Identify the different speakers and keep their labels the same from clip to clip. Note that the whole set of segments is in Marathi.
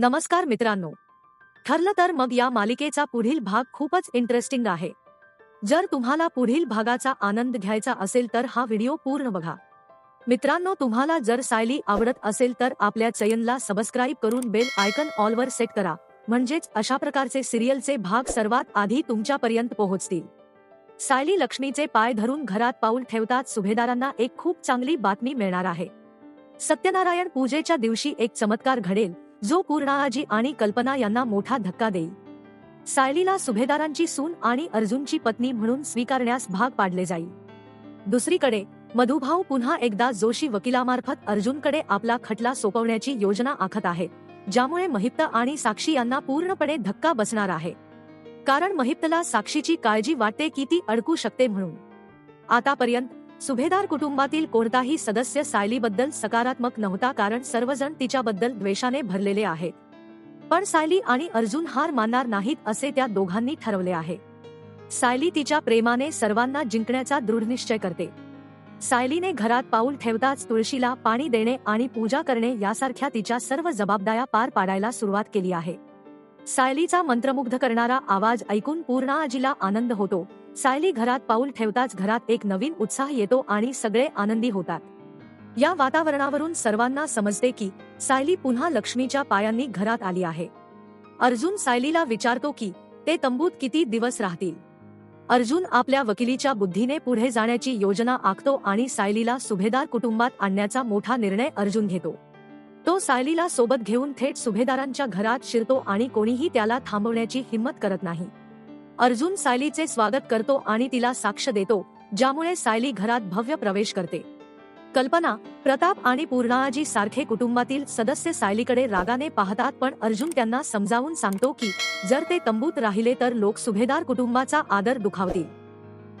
Speaker 1: नमस्कार मित्रांनो. ठरलं तर मग या मालिकेचा पुढील भाग खूपच इंटरेस्टिंग आहे. जर तुम्हाला पुढील भागाचा आनंद घ्यायचा असेल तर हा व्हिडिओ पूर्ण बघा. मित्रांनो तुम्हाला जर सायली आवडत असेल तर आपल्या चयनला सबस्क्राईब करून बेल आयकन ऑलवर सेट करा. म्हणजेच अशा प्रकारचे सिरियलचे भाग सर्वात आधी तुमच्यापर्यंत पोहोचतील. सायली लक्ष्मीचे पाय धरून घरात पाऊल ठेवतात सुभेदारांना एक खूप चांगली बातमी मिळणार आहे. सत्यनारायण पूजेच्या दिवशी एक चमत्कार घडेल. जो पूर्णाजी आणि कल्पना यांना मोठा धक्का देईल. सायलीला सुभेदारांची सून आणि अर्जुनची पत्नी म्हणून स्वीकारण्यास भाग पाडले जाईल. दुसरीकडे मधुभाऊ पुन्हा एकदा जोशी वकिलामार्फत अर्जुनकडे आपला खटला सोपवण्याची योजना आखत आहे ज्यामुळे महिप्त आणि साक्षी यांना पूर्णपणे धक्का बसणार आहे. कारण महिप्तला साक्षीची काळजी वाटते की ती अडकू शकते म्हणून. आतापर्यंत सुभेदार कुटुंबातील कोणताही सदस्य सायलीबद्दल सकारात्मक नव्हता कारण सर्वजण तिच्याबद्दल द्वेषाने भरलेले आहेत. पण सायली आणि अर्जुन हार मानणार नाहीत असे त्या दोघांनी ठरवले आहे. सायली तिच्या प्रेमाने सर्वांना जिंकण्याचा दृढनिश्चय करते. सायलीने घरात पाऊल ठेवताच तुळशीला पाणी देणे आणि पूजा करणे यासारख्या तिच्या सर्व जबाबदाऱ्या पार पाडायला सुरुवात केली आहे. सायलीचा मंत्रमुग्ध करणारा आवाज ऐकून पूर्ण आजीला आनंद होतो. सायली घरात पाऊल ठेवताच घरात एक नवीन उत्साह येतो आणि सगळे आनंदी होतात. या वातावरणावरून सर्वांना समजते की सायली पुन्हा लक्ष्मीच्या पायांनी घरात आली आहे. अर्जुन सायलीला विचारतो की ते तंबूत किती दिवस राहतील? अर्जुन आपल्या वकिलीच्या बुद्धीने पुढे जाण्याची योजना आखतो आणि सायलीला सुभेदार कुटुंबात आणण्याचा मोठा निर्णय अर्जुन घेतो. तो सायलीला सोबत घेऊन थेट सुभेदारांच्या घरात शिरतो आणि कोणीही त्याला थांबवण्याची हिंमत करत नाही. अर्जुन सायलीचे स्वागत करतो आणि तिला साक्ष देतो ज्यामुळे सायली घरात भव्य प्रवेश करते. कल्पना प्रताप आणि पूर्णाजी सारखे कुटुंबातील सदस्य सायलीकडे रागाने पाहतात पण अर्जुन त्यांना समजावून सांगतो की जर ते तंबूत राहिले तर लोक सुभेदार कुटुंबाचा आदर दुखावतील.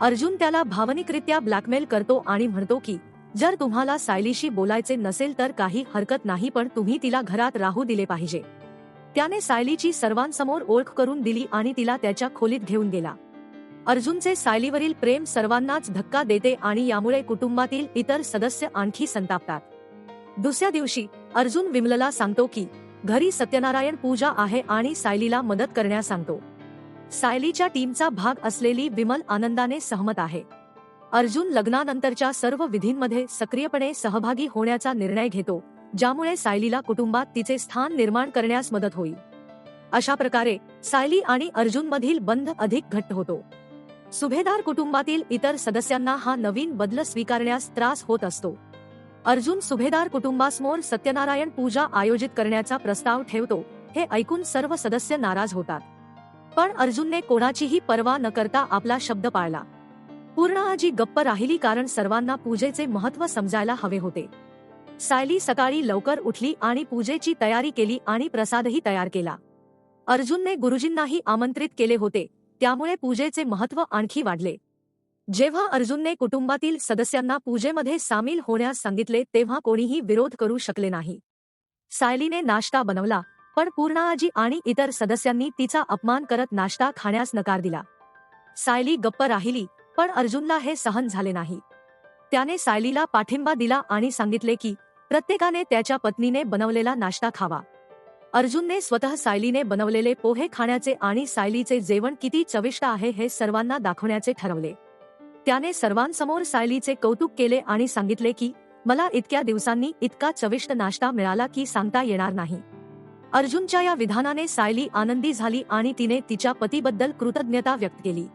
Speaker 1: अर्जुन त्याला भावनिकरित्या ब्लॅकमेल करतो आणि म्हणतो की जर तुम्हाला सायलीशी बोलायचे नसेल तर काही हरकत नाही पण तुम्ही तिला घरात राहू दिले पाहिजे. त्याने सायलीची सर्वांसमोर ओळख करून दिली आणि तिला त्याच्या खोलीत घेऊन गेला. अर्जुनचे सायलीवरील प्रेम सर्वांनाच धक्का देते आणि यामुळे कुटुंबातील इतर सदस्य आणखी संतापतात. दुसऱ्या दिवशी अर्जुन विमलला सांगतो की घरी सत्यनारायण पूजा आहे आणि सायलीला मदत करण्यास सांगतो. सायलीच्या टीमचा भाग असलेली विमल आनंदाने सहमत आहे. अर्जुन लग्नानंतरच्या सर्व विधींमध्ये सक्रियपणे सहभागी होण्याचा निर्णय घेतो. ज्यामुळे सायलीला कुटुंबात तिचे स्थान निर्माण करण्यास मदत होईल. अशा प्रकारे सायली आणि अर्जुन मधील बंध अधिक घट्ट होतो. सुभेदार कुटुंबातील इतर सदस्यांना हा नवीन बदल स्वीकारण्यास त्रास होत असतो. अर्जुन सुभेदार कुटुंबासमोर सत्यनारायण पूजा आयोजित करण्याचा प्रस्ताव ठेवतो हे ऐकून सर्व सदस्य नाराज होतात. पण अर्जुनने कोणाचीही पर्वा न करता आपला शब्द पाळला. पूर्ण आजी गप्प राहिली कारण सर्वांना पूजेचे महत्त्व समजायला हवे होते. सायली सकाळी लवकर उठली आणि पूजेची तयारी केली आणि प्रसादही तयार केला. अर्जुनने गुरुजींनाही आमंत्रित केले होते त्यामुळे पूजेचे महत्त्व आणखी वाढले. जेव्हा अर्जुनने कुटुंबातील सदस्यांना पूजेमध्ये सामील होण्यास सांगितले तेव्हा कोणीही विरोध करू शकले नाही. सायलीने नाश्ता बनवला पण पूर्णाजी आणि इतर सदस्यांनी तिचा अपमान करत नाश्ता खाण्यास नकार दिला. सायली गप्प राहिली पण अर्जुनला हे सहन झाले नाही. त्याने सायलीला पाठिंबा दिला आणि सांगितले की प्रत्येकाने त्याच्या पत्नीने बनवलेला नाश्ता खावा. अर्जुनने स्वतः सायलीने बनवलेले पोहे खाण्याचे आणि सायलीचे जेवण किती चविष्ट आहे हे सर्वांना दाखवण्याचे ठरवले. त्याने सर्वांसमोर सायलीचे कौतुक केले आणि सांगितले की मला इतक्या दिवसांनी इतका चविष्ट नाश्ता मिळाला की सांगता येणार नाही. अर्जुनच्या या विधानाने सायली आनंदी झाली आणि तिने तिच्या पतीबद्दल कृतज्ञता व्यक्त केली.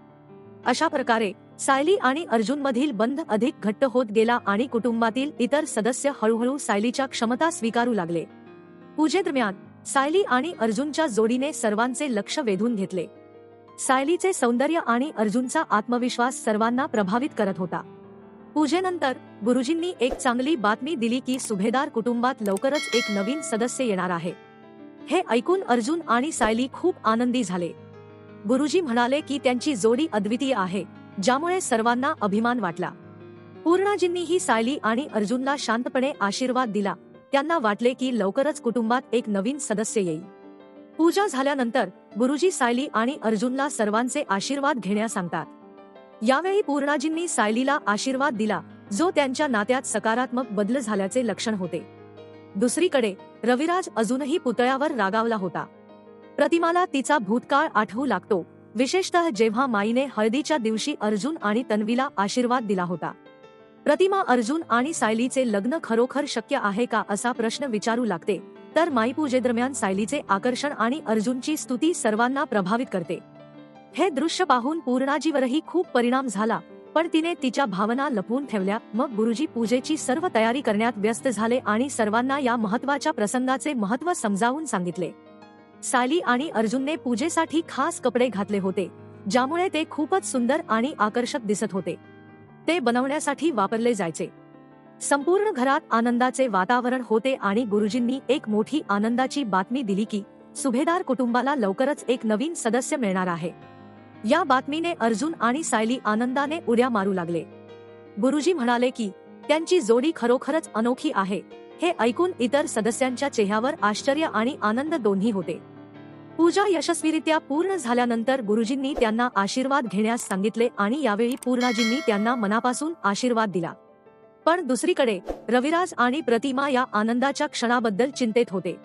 Speaker 1: अशा प्रकारे सायली आणि अर्जुन मधील बंध अधिक घट्ट होत गेला आणि कुटुंबातील इतर सदस्य हळूहळू सायलीच्या क्षमता स्वीकारू लागले. पूजेदरम्यान सायली आणि अर्जुनच्या जोडीने सर्वांचे लक्ष वेधून घेतले. सायलीचे सौंदर्य आणि अर्जुनचा आत्मविश्वास सर्वांना प्रभावित करत होता. पूजेनंतर गुरुजींनी एक चांगली बातमी दिली की सुभेदार कुटुंबात लवकरच एक नवीन सदस्य येणार आहे. हे ऐकून अर्जुन आणि सायली खूप आनंदी झाले. गुरुजी म्हणाले की त्यांची जोडी अद्वितीय आहे. ज्यामुळे सर्वांना अभिमान वाटला. पूर्णाजींनीही सायली आणि अर्जुनला शांतपणे आशीर्वाद दिला. त्यांना वाटले की लवकरच कुटुंबात एक नवीन सदस्य येईल. पूजा झाल्यानंतर गुरुजी सायली आणि अर्जुनला सर्वांचे आशीर्वाद घेण्यास सांगतात. यावेळी पूर्णाजींनी सायलीला आशीर्वाद दिला जो त्यांच्या नात्यात सकारात्मक बदल झाल्याचे लक्षण होते. दुसरीकडे रविराज अजूनही पुतळ्यावर रागावला होता. प्रतिमाला तिचा भूतकाळ आठवू लागतो. विशेषतः जेव्हा माईने हळदीच्या दिवशी अर्जुन आणि तन्वीला आशीर्वाद दिला होता. प्रतिमा अर्जुन आणि सायलीचे लग्न खरोखर शक्य आहे का असा प्रश्न विचारू लागते तर माईपूजेदरम्यान सायलीचे आकर्षण आणि अर्जुनची स्तुती सर्वांना प्रभावित करते. हे दृश्य पाहून पूर्णाजीवरही खूप परिणाम झाला पण तिने तिच्या भावना लपवून ठेवल्या मग गुरुजी पूजेची सर्व तयारी करण्यात व्यस्त झाले आणि सर्वांना या महत्त्वाच्या प्रसंगाचे महत्त्व समजावून सांगितले. सायली आणि अर्जुनने पूजेसाठी खास कपडे घातले होते ज्यामुळे ते खूपच सुंदर आणि आकर्षक दिसत होते. ते बनवण्यासाठी वापरले जायचे. संपूर्ण घरात आनंदाचे वातावरण होते आणि गुरुजींनी एक मोठी आनंदाची बातमी दिली की सुभेदार कुटुंबाला लवकरच एक नवीन सदस्य मिळणार आहे. या बातमीने अर्जुन आणि सायली आनंदाने उड्या मारू लागले. गुरुजी म्हणाले की त्यांची जोडी खरोखरच अनोखी आहे हे ऐकून इतर सदस्यांच्या चेहऱ्यावर आश्चर्य आणि आनंद दोन्ही होते. पूजा यशस्वीरित्या पूर्ण झाल्यानंतर गुरुजींनी त्यांना आशीर्वाद घेण्यास सांगितले आणि यावेळी पूर्णाजींनी त्यांना मनापासून आशीर्वाद दिला. पण दुसरीकडे रविराज आणि प्रतिमा या आनंदाच्या क्षणाबद्दल चिंतेत होते.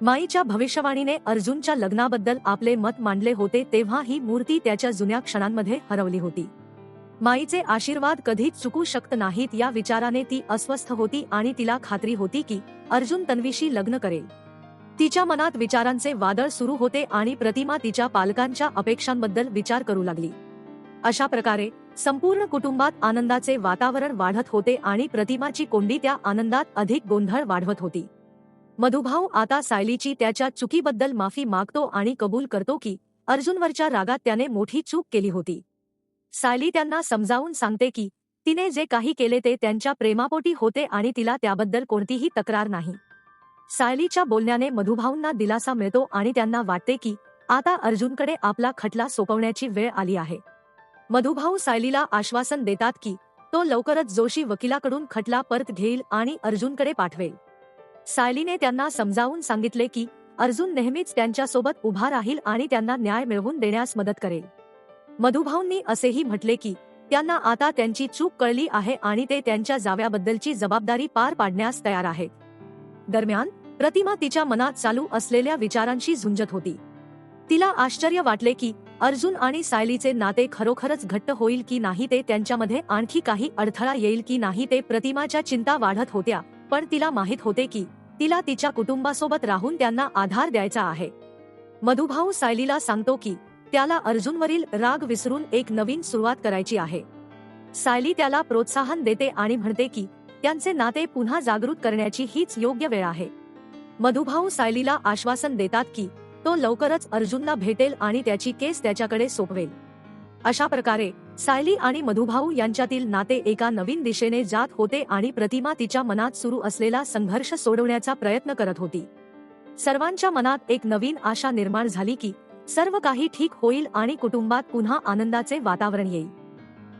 Speaker 1: माईच्या भविष्यवाणीने अर्जुनच्या लग्नाबद्दल आपले मत मांडले होते तेव्हा ही मूर्ती त्याच्या जुन्या क्षणांमध्ये हरवली होती. माईचे आशीर्वाद कधीच चुकू शकत नाहीत या विचाराने ती अस्वस्थ होती आणि तिला खात्री होती की अर्जुन तन्वीशी लग्न करेल. तिच्या मनात विचारांचे वादळ सुरू होते आणि प्रतिमा तिच्या पालकांच्या अपेक्षांबद्दल विचार करू लागली. अशा प्रकारे संपूर्ण कुटुंबात आनंदाचे वातावरण वाढत होते आणि प्रतिमाची कोंडी त्या आनंदात अधिक गोंधळ वाढवत होती. मधुभाऊ आता सायलीची त्याच्या चुकीबद्दल माफी मागतो आणि कबूल करतो की अर्जुनवरच्या रागात त्याने मोठी चूक केली होती. सायली त्यांना समजावून सांगते की तिने जे काही केले ते त्यांच्या प्रेमापोटी होते आणि तिला त्याबद्दल कोणतीही तक्रार नाही. सायलीच्या बोलण्याने मधुभाऊंना दिलासा मिळतो आणि त्यांना वाटते की आता अर्जुनकडे आपला खटला सोपवण्याची वेळ आली आहे. मधुभाऊ सायलीला आश्वासन देतात की तो लवकरच जोशी वकिलाकडून खटला परत घेईल आणि अर्जुनकडे पाठवेल. सायलीने त्यांना समजावून सांगितले की अर्जुन नेहमीच त्यांच्यासोबत उभा राहील आणि त्यांना न्याय मिळवून देण्यास मदत करेल. मधुभाऊंनी असेही म्हटले की त्यांना आता त्यांची चूक कळली आहे आणि ते त्यांच्या जाव्याबद्दलची जबाबदारी पार पाडण्यास तयार आहेत. दरम्यान प्रतिमा तिच्या मनात चालू असलेल्या विचारांशी झुंजत होती. तिला आश्चर्य वाटले की अर्जुन आणि सायलीचे नाते खरोखरच घट्ट होईल की नाही ते त्यांच्यामध्ये आणखी काही अडथळा येईल की नाही ते प्रतिमाच्या चिंता वाढत होत्या पण तिला माहीत होते की तिला तिच्या कुटुंबासोबत राहून त्यांना आधार द्यायचा आहे. मधुभाऊ सायलीला सांगतो की त्याला अर्जुनवरील राग विसरून एक नवीन सुरुवात करायची आहे. सायली त्याला प्रोत्साहन देते आणि म्हणते की त्यांचे नाते पुन्हा जागृत करण्याची हीच योग्य वेळ आहे. मधुभाऊ सायलीला आश्वासन देतात की तो लवकरच अर्जुनला भेटेल आणि त्याची केस त्याच्याकडे सोपवेल. अशा प्रकारे सायली आणि मधुभाऊ यांच्यातील नाते एका नवीन दिशेने जात होते आणि प्रतिमा तिच्या मनात सुरू असलेला संघर्ष सोडवण्याचा प्रयत्न करत होती. सर्वांच्या मनात एक नवीन आशा निर्माण झाली की सर्व काही ठीक होईल आणि कुटुंबात पुन्हा आनंदाचे वातावरण येईल.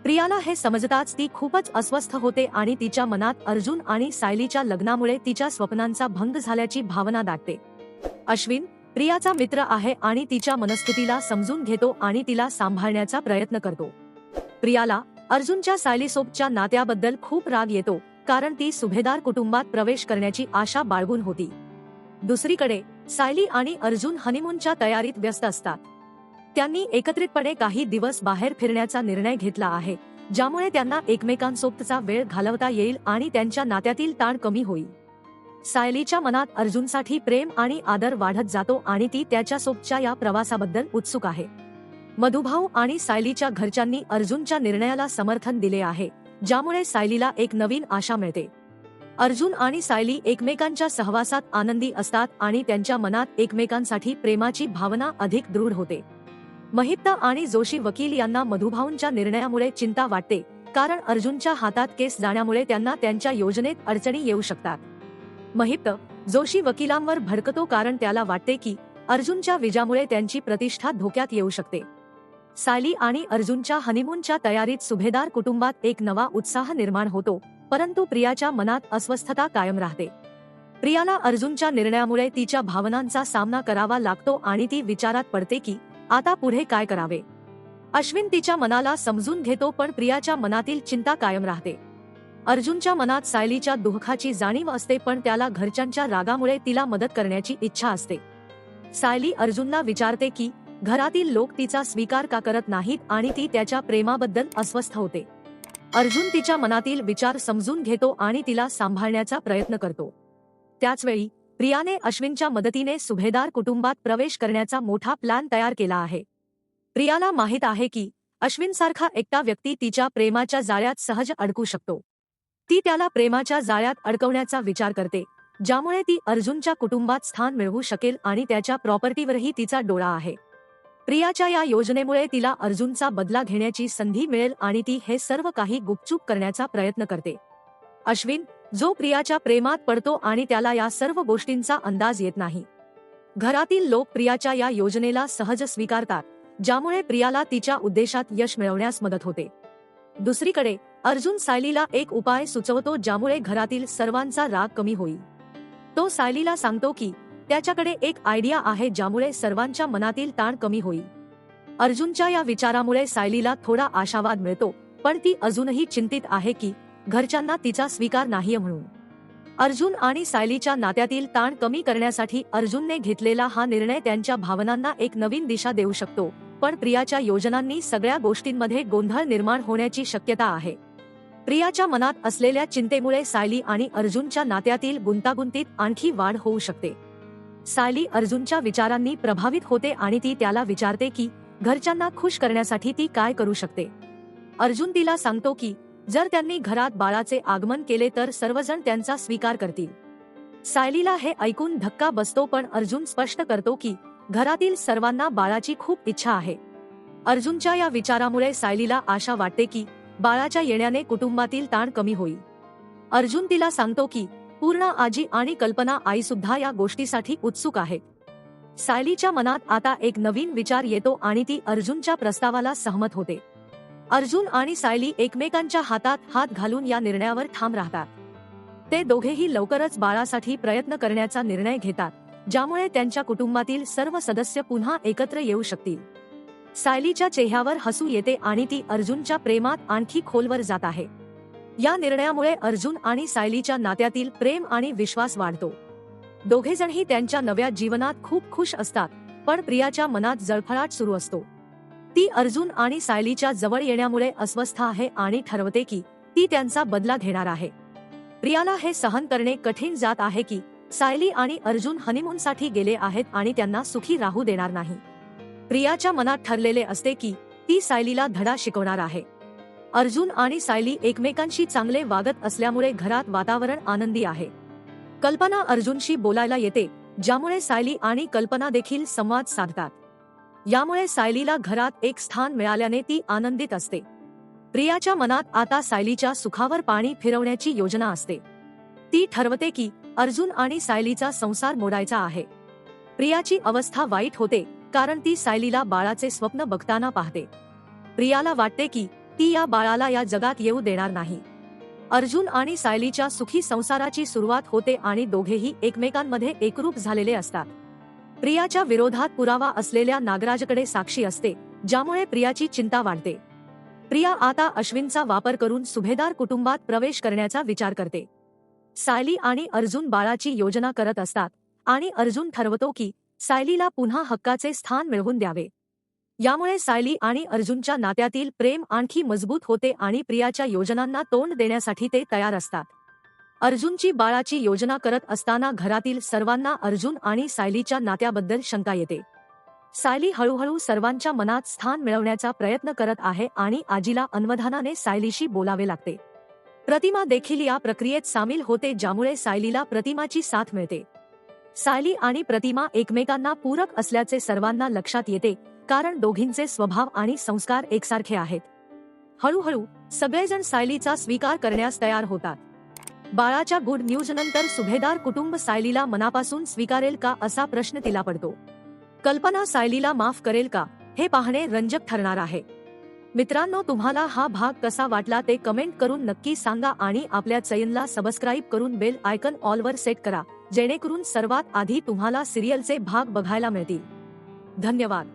Speaker 1: प्रियाला हे समजताच ती खूपच अस्वस्थ होते आणि तिच्या मनात अर्जुन आणि सायलीच्या लग्नामुळे तिच्या स्वप्नांचा भंग झाल्याची भावना दाटते. अश्विन प्रियाचा मित्र आहे आणि तिच्या मनस्थितीला समजून घेतो आणि तिला सांभाळण्याचा प्रयत्न करतो. प्रियाला अर्जुनच्या सायलीसोबच्या नात्याबद्दल खूप राग येतो कारण ती सुभेदार कुटुंबात प्रवेश करण्याची आशा बाळगून होती. दुसरीकडे सायली आणि अर्जुन हनीमूनच्या तयारीत व्यस्त असतात. त्यांनी एकत्रितपणे काही दिवस बाहेर फिरण्याचा निर्णय घेतला आहे ज्यामुळे त्यांना एकमेकांसोबतचा वेळ घालवता येईल आणि त्यांच्या नात्यातील ताण कमी होईल. सायलीच्या मनात अर्जुनसाठी प्रेम आणि आदर वाढत जातो आणि ती त्याच्यासोबतच्या या प्रवासाबद्दल उत्सुक आहे. मधुभाऊ आणि सायलीच्या घरच्यांनी अर्जुनच्या निर्णयाला समर्थन दिले आहे ज्यामुळे सायलीला एक नवीन आशा मिळते. अर्जुन आणि सायली एकमेकांच्या सहवासात आनंदी असतात आणि त्यांच्या मनात एकमेकांसाठी प्रेमाची भावना अधिक दृढ होते. महिप्ता आणि जोशी वकील यांना मधुभाऊंच्या निर्णयामुळे चिंता वाटते कारण अर्जुनच्या हातात केस जाण्यामुळे त्यांना त्यांच्या योजनेत अडचणी येऊ शकतात. महिप्त जोशी वकिलांवर भडकतो कारण त्याला वाटते की अर्जुनच्या विजामुळे त्यांची प्रतिष्ठा धोक्यात येऊ शकते. सायली आणि अर्जुनच्या हनीमूनच्या तयारीत सुभेदार कुटुंबात एक नवा उत्साह निर्माण होतो परंतु प्रियाच्या मनात अस्वस्थता कायम राहते. प्रियाला अर्जुनच्या निर्णयामुळे तिच्या भावनांचा सामना करावा लागतो आणि ती विचारात पडते की आता पुढे काय करावे? अश्विन तिच्या मनाला समजून घेतो पण प्रियाच्या मनातील चिंता कायम राहते. अर्जुनच्या मनात सायलीच्या दुःखाची जाणीव असते पण त्याला घरच्यांच्या रागामुळे तिला मदत करण्याची इच्छा असते. सायली अर्जुनला विचारते की घरातील लोक तिचा स्वीकार का करत नाहीत आणि ती त्याच्या प्रेमाबद्दल अस्वस्थ होते? अर्जुन तिच्या मनातील विचार समजून घेतो आणि तिला सांभाळण्याचा प्रयत्न करतो. त्याचवेळी प्रियाने अश्विनच्या मदतीने सुभेदार कुटुंबात प्रवेश करण्याचा मोठा प्लॅन तयार केला आहे. प्रियाला माहीत आहे की अश्विनसारखा एकटा व्यक्ती तिच्या प्रेमाच्या जाळ्यात सहज अडकू शकतो. ती त्याला प्रेमाच्या जाळ्यात अडकवण्याचा विचार करते ज्यामुळे ती अर्जुनच्या कुटुंबात स्थान मिळवू शकेल आणि त्याच्या प्रॉपर्टीवरही तिचा डोळा आहे. प्रियाच्या या योजनेमुळे तिला अर्जुनचा बदला घेण्याची संधी मिळेल आणि ती हे सर्व काही गुपचूप करण्याचा प्रयत्न करते. अश्विन जो प्रियाच्या प्रेमात पडतो आणि त्याला या सर्व गोष्टींचा अंदाज येत नाही. घरातील लोक प्रियाच्या या योजनेला सहज स्वीकारतात ज्यामुळे प्रियाला तिच्या उद्देशात यश मिळवण्यास मदत होते. दुसरीकडे अर्जुन सायलीला एक उपाय सुचवतो ज्यामुळे घरातील सर्वांचा राग कमी होईल. तो सायलीला सांगतो की त्याच्याकडे एक आयडिया आहे ज्यामुळे सर्वांच्या मनातील ताण कमी होईल. अर्जुनच्या या विचारामुळे सायलीला थोडा आशावाद मिळतो पण ती अजूनही चिंतित आहे की घरच्यांना तिचा स्वीकार नाही म्हणून. अर्जुन आणि सायलीच्या नात्यातील ताण कमी करण्यासाठी अर्जुनने घेतलेला हा निर्णय त्यांच्या भावनांना एक नवीन दिशा देऊ शकतो पण प्रियाच्या योजनांनी सगळ्या गोष्टींमध्ये गोंधळ निर्माण होण्याची शक्यता आहे. प्रियाच्या मनात असलेल्या चिंतेमुळे सायली आणि अर्जुनच्या नात्यातील गुंतागुंतीत आणखी वाढ होऊ शकते. सायली अर्जुनच्या विचारांनी प्रभावित होते आणि ती त्याला विचारते की घरच्यांना खुश करण्यासाठी ती काय करू शकते? अर्जुन तिला सांगतो की जर त्यांनी घरात बाळाचे आगमन केले तर सर्वजण त्यांचा स्वीकार करतील. सायलीला हे ऐकून धक्का बसतो पण अर्जुन स्पष्ट करतो की घरातील सर्वांना बाळाची खूप इच्छा आहे. अर्जुनच्या या विचारामुळे सायलीला आशा वाटते की बाळाच्या येण्याने कुटुंबातील ताण कमी होईल. अर्जुन तिला सांगतो की पूर्ण आजी आणि कल्पना आई सुद्धा या गोष्टीसाठी उत्सुक आहे सायलीच्या मनात आता एक नवीन विचार येतो आणि ती अर्जुनच्या प्रस्तावाला सहमत होते. अर्जुन आणि सायली एकमेकांच्या हातात हात घालून या निर्णयावर ठाम राहतात. ते दोघेही लवकरच बाळासाठी प्रयत्न करण्याचा निर्णय घेतात ज्यामुळे त्यांच्या कुटुंबातील सर्व सदस्य पुन्हा एकत्र येऊ शकतील. सायलीच्या चेहऱ्यावर हसू येते आणि ती अर्जुनच्या प्रेमात आणखी खोलवर जात आहे. या निर्णयामुळे अर्जुन आणि सायलीच्या नात्यातील प्रेम आणि विश्वास वाढतो. दोघेजणही त्यांच्या नव्या जीवनात खूप खुश असतात पण प्रियाच्या मनात जळफळाट सुरू असतो. ती अर्जुन आणि सायलीच्या जवळ येण्यामुळे अस्वस्थ आहे आणि ठरवते की ती त्यांचा बदला घेणार आहे. प्रियाला हे सहन करणे कठीण जात आहे की सायली आणि अर्जुन हनीमूनसाठी गेले आहेत आणि त्यांना सुखी राहू देणार नाही. प्रियाच्या मनात ठरलेले असते की ती सायलीला धडा शिकवणार आहे. अर्जुन आणि सायली एकमेकांशी चांगले वागत असल्यामुळे घरात वातावरण आनंदी आहे. कल्पना अर्जुनशी बोलायला येते ज्यामुळे सायली आणि कल्पना देखील संवाद साधतात. यामुळे सायलीला घरात एक स्थान मिळाल्याने ती आनंदित असते. प्रियाच्या मनात आता सायलीच्या सुखावर पाणी फिरवण्याची योजना असते. ती ठरवते की अर्जुन आणि सायलीचा संसार मोडायचा आहे. प्रियाची अवस्था वाईट होते कारण ती सायलीला बाळाचे स्वप्न बघताना पाहते. प्रियाला वाटते की ती या बाळाला या जगात येऊ देणार नाही. अर्जुन आणि सायलीच्या सुखी संसाराची सुरुवात होते आणि दोघेही एकमेकांमध्ये एकरूप झालेले असतात. प्रियाच्या विरोधात पुरावा असलेल्या नागराजकडे साक्षी असते ज्यामुळे प्रियाची चिंता वाढते. प्रिया आता अश्विनचा वापर करून सुभेदार कुटुंबात प्रवेश करण्याचा विचार करते. सायली आणि अर्जुन बाळाची योजना करत असतात आणि अर्जुन ठरवतो की सायलीला पुन्हा हक्काचे स्थान मिळवून द्यावे. यामुळे सायली आणि अर्जुनच्या नात्यातील प्रेम आणखी मजबूत होते आणि प्रियाच्या योजनांना तोंड देण्यासाठी ते तयार असतात. अर्जुनची बाळाची योजना करत असताना घरातील सर्वांना अर्जुन आणि सायलीच्या नात्याबद्दल शंका येते. सायली हळूहळू सर्वांच्या मनात स्थान मिळवण्याचा प्रयत्न करत आहे आणि आजीला अन्वधानाने सायलीशी बोलावे लागते. प्रतिमा देखील या प्रक्रियेत सामील होते ज्यामुळे सायलीला प्रतिमाची साथ मिळते. सायली आणि प्रतिमा एकमेकांना पूरक असल्याचे सर्वांना लक्षात येते कारण दोघींचे स्वभाव आणि संस्कार एकसारखे आहेत. हळूहळू सगळेजण सायलीचा स्वीकार करण्यास तयार होतात. बाळाच्या गुड न्यूज नंतर सुभेदार कुटुंब सायलीला मनापासून स्वीकारेल का असा प्रश्न तिला पडतो. कल्पना सायलीला माफ करेल का हे पाहणे रंजक ठरणार आहे. मित्रांनो तुम्हाला हा भाग कसा वाटला ते कमेंट करून नक्की सांगा आणि आपल्या चैनला सबस्क्राईब करून बेल आयकन ऑलवर सेट करा जेणेकरून सर्वात आधी तुम्हाला सिरियलचे भाग बघायला मिळतील. धन्यवाद.